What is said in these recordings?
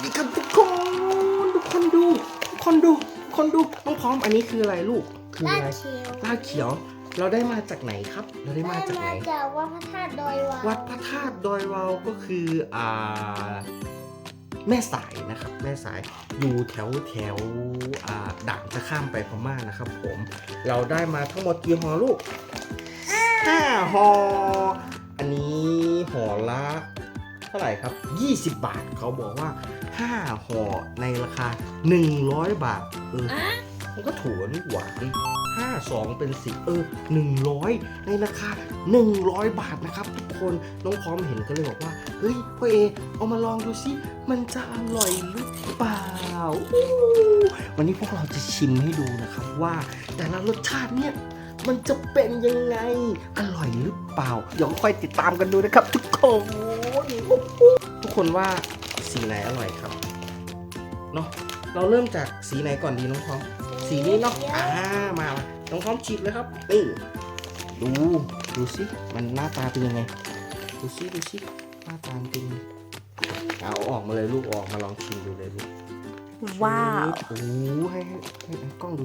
วัสดีครับทุกคน ทุกคนดู ทุกคนดูทุกคนดูน้องพร้อมอันนี้คืออะไรลูก คือลาอะไรดเชียว ลาดเขียว เราได้มาจากไหนครับ เราได้ได้มาจากไหน มาจากวัดพระธาตุดอยวาววัดพระธาตุดอยวาวก็คืออ่าแม่สายนะครับ แม่สายอยู่แถวแถวอ่าด่านจะข้ามไปพม่านะครับ ผม เราได้มาทั้งหมดกี่ห่อลูกห้าห่ออันนี้ห่อละ เท่าไหร่ครับ 20 บาท เขาบอกว่า 5ห่อในราคา 100 บาท เอออะมันก็ถูกนี่หวานห้าสองเป็นสิบเออหนึ่งร้อยในราคาหนึ่งร้อยบาทนะครับ ทุกคนน้องพร้อมเห็นก็เลยบอกว่า เฮ้ยพ่อเอ เอามาลองดูสิมันจะอร่อยหรือเปล่าอู้วันนี้พวกเราจะชิมให้ดูนะครับว่า แต่ละรสชาติเนี่ยมันจะเป็นยังไง อร่อยหรือเปล่า เดี๋ยวค่อยติดตามกันดูนะครับทุกคน ทุกคนว่าสีไหนอร่อยครับเนาะเราเริ่มจากสีไหนก่อนดีน้องพร้อมสีนี้เนาะอ่ามามาน้องพร้อมฉีดเลยครับนี่ดูดูสิมันหน้าตาเป็นยังไงดูสิดูสิหน้าตาเป็นยังไงเอาออกมาเลยลูกออกมาลองชิมดูเลยลูกว้าวโอ้โหให้ให้ให้ให้กล้องดู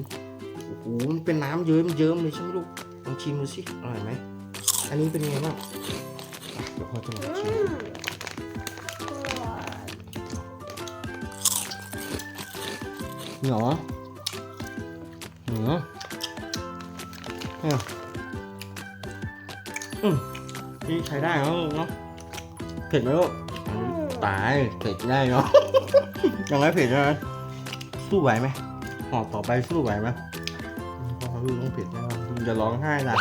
โอ้โหมันเป็นน้ำเยิ้มเยิ้มเลยใช่ไหมลูกลองชิมดูสิอร่อยไหมอันนี้เป็นยังไงบ้างอะเดี๋ยวพ่อจะลองอืชิมม เหรอเหรอเนี่ยอืมนี่ใช้ได้แล้วเนาะเผ็ดไหมลูกอันนี้ตายเผ็ดได้เนาะยังไงเผ็ดนะสู้ไหวไหมห่อต่อไปสู้ไหวไหมพอลูต้องเผ็ดแน่นอนจะร้องไห้นะ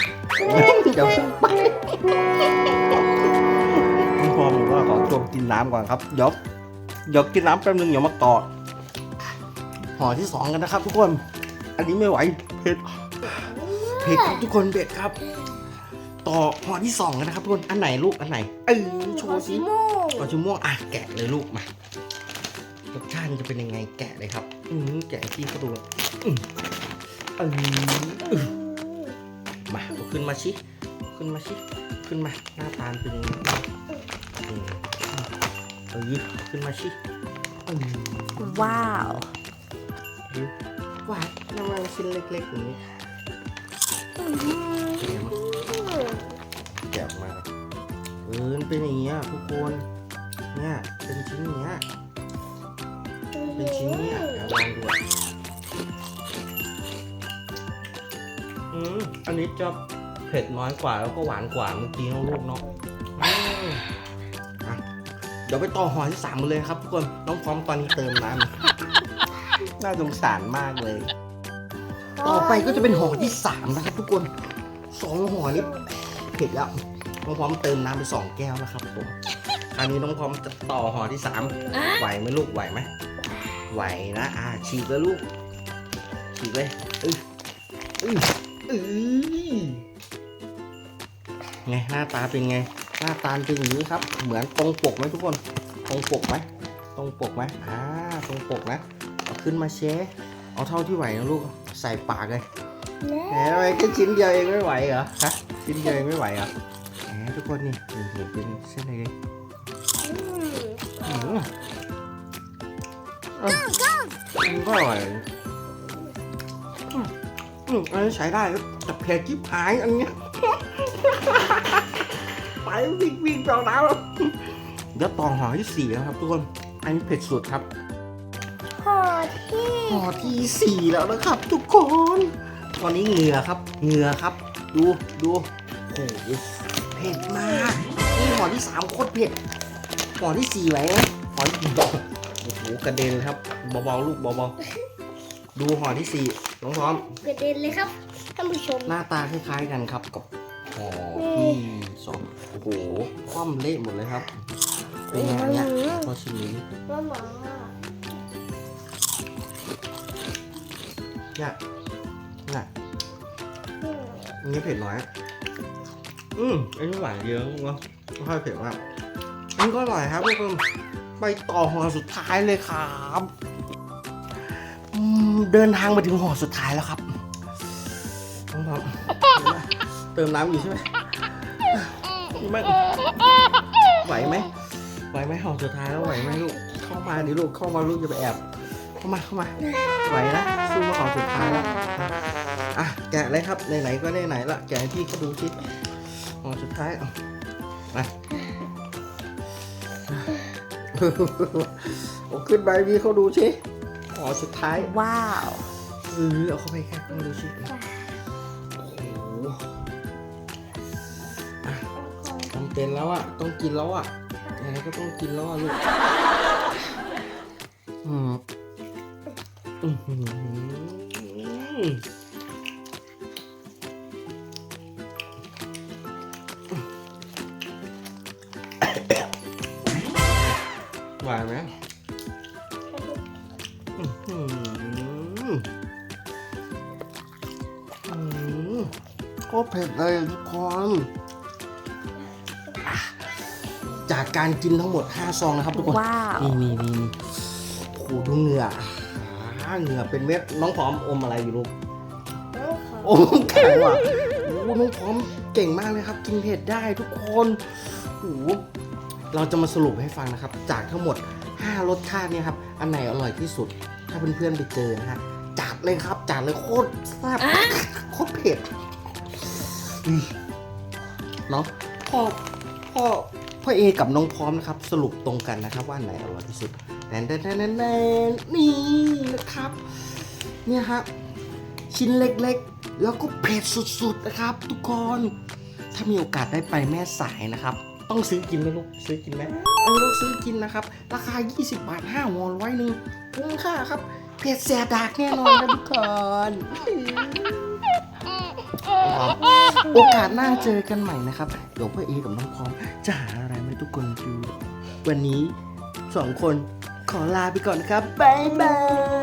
เดี๋ยวไปพี่พอบอกว่าขอตัวกินน้ำก่อนครับยวเดี๋ยวกินน้ำแป๊บนึงเดี๋ยวมาต่อ ห่อที่สองกันนะครับ ทุกคน อันนี้ไม่ไหวเผ็ดเผ็ดครับทุกคนเผ็ดครับ ต่อห่อที่สองกันนะครับทุกคน อันไหนลูกอันไหน เออโชว์สิโม่กอชูม่วงอะแกะเลยลูกมารสชาติมันจะเป็นยังไงแกะเลยครับ อืมแกะให้พี่เขาดูอืมเอออืมมาเอาขึ้นมาชิขึ้นมาชิขึ้นมาหน้าตาลเป็นยังไงอืมเออขึ้นมาชิอืมว้าว หวานน้ำมันชิ้นเล็กๆอย่างนี้แกะออกมาเออมันเป็นอย่างเงี้ยทุกคนเนี่ยเป็นชิ้นอย่างเงี้ยเป็นชิ้นเนี่ยลองดูอะอืมอันนี้จะเผ็ดน้อยกว่าแล้วก็หวานกว่าเมื่อกี้น้องลูกเนาะเดี๋ยวไปต่อห่อที่สามกันเลยครับทุกคน น้องพร้อมตอนนี้เติมน้ำ น่าสงสารมากเลย ต่อไปก็จะเป็นห่อที่สามนะครับทุกคนสองห่อนี้เผ็ดแล้วน้องพร้อมเติมน้ำไปสองแก้วแล้วครับผมคราวนี้น้องพร้อมจะต่อห่อที่สามไหวไหมลูกไหวไหมไหวนะอ่าฉีกเลยลูกฉีกเลยอืออืออือไงหน้าตาเป็นไง หน้าตาเป็นอย่างนี้ครับ เหมือนตรงปกไหมทุกคน ตรงปกไหมตรงปกไหมอ่าตรงปกนะเอา ขึ้นมาเชฟเอาเท่าที่ไหวนะลูกใส่ปากเลยแหมทำไมแค่ชิ้นเดียวเองไม่ไหวเหรอฮะชิ้นเดียวเองไม่ไหวเหรอแหมทุกคนนี่นี่เห็นเป็นเส้นอะไรเลยอืมอืมอะมันก็อร่อยอืมอืมอันนี้ใช้ได้ครับแต่เผ็ดจิ๊บหายอันเนี้ยไปวิ่งวิ่งเปล่าน้ำแล้วเดี๋ยวต่อห่อที่สี่แล้วครับทุกคน อันนี้เผ็ดสุดครับห่ อที่ห่อที่สี่แล้วนะครับ ทุกคน ตอนนี้เหงื่อครับ เหงื่อครับ ดูดูโอ้โหเผ็ดมาก นี่ห่อที่สามโคตรเผ็ดห่อที่สี่ไหวไหมห่อที่โอ้โหกระเด็นเลยครับเบาๆลูกเบาๆดูห่อที่สี่น้องพร้อม กระเด็นเลยครับท่านผู้ชม หน้าตาคล้ายๆกันครับกับห่อที่สองโอ้โหคว่ำเละหมดเลยครับเป็นไงอันเนี่ยพอชิมนี้ว่าหมา เนี่ยเนี่ยอืมอันนี้เผ็ดน้อยอืมอันนี้หวานเยอะเนาะไม่ค่อยเผ็ดมากอันนี้ก็อร่อยครับทุกคนไปต่อห่อสุดท้ายเลยครับอืมเดินทางมาถึงห่อสุดท้ายแล้วครับน้องพร้อมเติมน้ำอยู่ใช่ไหมไม่ไหวไหมไหวไหมห่อสุดท้ายแล้วไหวไหมลูกเข้ามาดิลูกเข้ามาลูกอย่าไปแอบ เข้ามาเข้ามาไหวนะสู้มาของสุดท้ายแล้วอะแกะเลยครับไหนๆก็ไหนๆละแกะให้พี่เขาดูสิของสุดท้ายเอามาโอ้ขึ้นไปพี่เขาดูสิของสุดท้ายว้าวเออเอาเข้าไปแค่เข้ามาดูสิโอ้โหอะจำเป็นแล้วอะต้องกินแล้วอะยังไงก็ต้องกินแล้วอะลูกอืมอื้อ หือหวานไหมอื้อหืออื้อหือโคตรเผ็ดเลยทุกคน จากการกินทั้งหมด 5 ซองนะครับทุกคน ว้าว นี่นี่นี่โอ้โหดูเหงื่อาเหงื่อเป็นเม็ดน้องพร้อมอมอะไรอยู่ลูกน้องขอโอ้แข็งว่ะโอ้น้องพร้อมเก่งมากเลยครับ กินเผ็ดได้ทุกคนโอ้เราจะมาสรุปให้ฟังนะครับ จากทั้งหมด 5 รสชาติเนี่ยครับ อันไหนอร่อยที่สุด ถ้าเพื่อนๆไปเจอนะฮะจัดเลยครับจัดเลยโคตรแซ่บโคตรเผ็ดอืมเนาะพ่อพ่อพ่อเอกับน้องพร้อมนะครับ สรุปตรงกันนะครับว่าอันไหนอร่อยที่สุดแนนแนนแนนแนนนี่นะครับ เนี่ยฮะชิ้นเล็กๆ แล้วก็เผ็ดสุดๆนะครับ ทุกคน ถ้ามีโอกาสได้ไปแม่สายนะครับ ต้องซื้อกินไหมลูกซื้อกินไหมเออต้องซื้อกินนะครับ ราคา 20 บาท5หัวร้อยหนึ่งคุ้มค่าครับเผ็ดแสบดากแน่นอนนะทุกคนโอกาสหน้าเจอกันใหม่นะครับ เดี๋ยวพ่อเอกับน้องพร้อมจะหาอะไรมาทุกคนดู วันนี้สองคน ขอลาไปก่อนนะครับบ๊ายบาย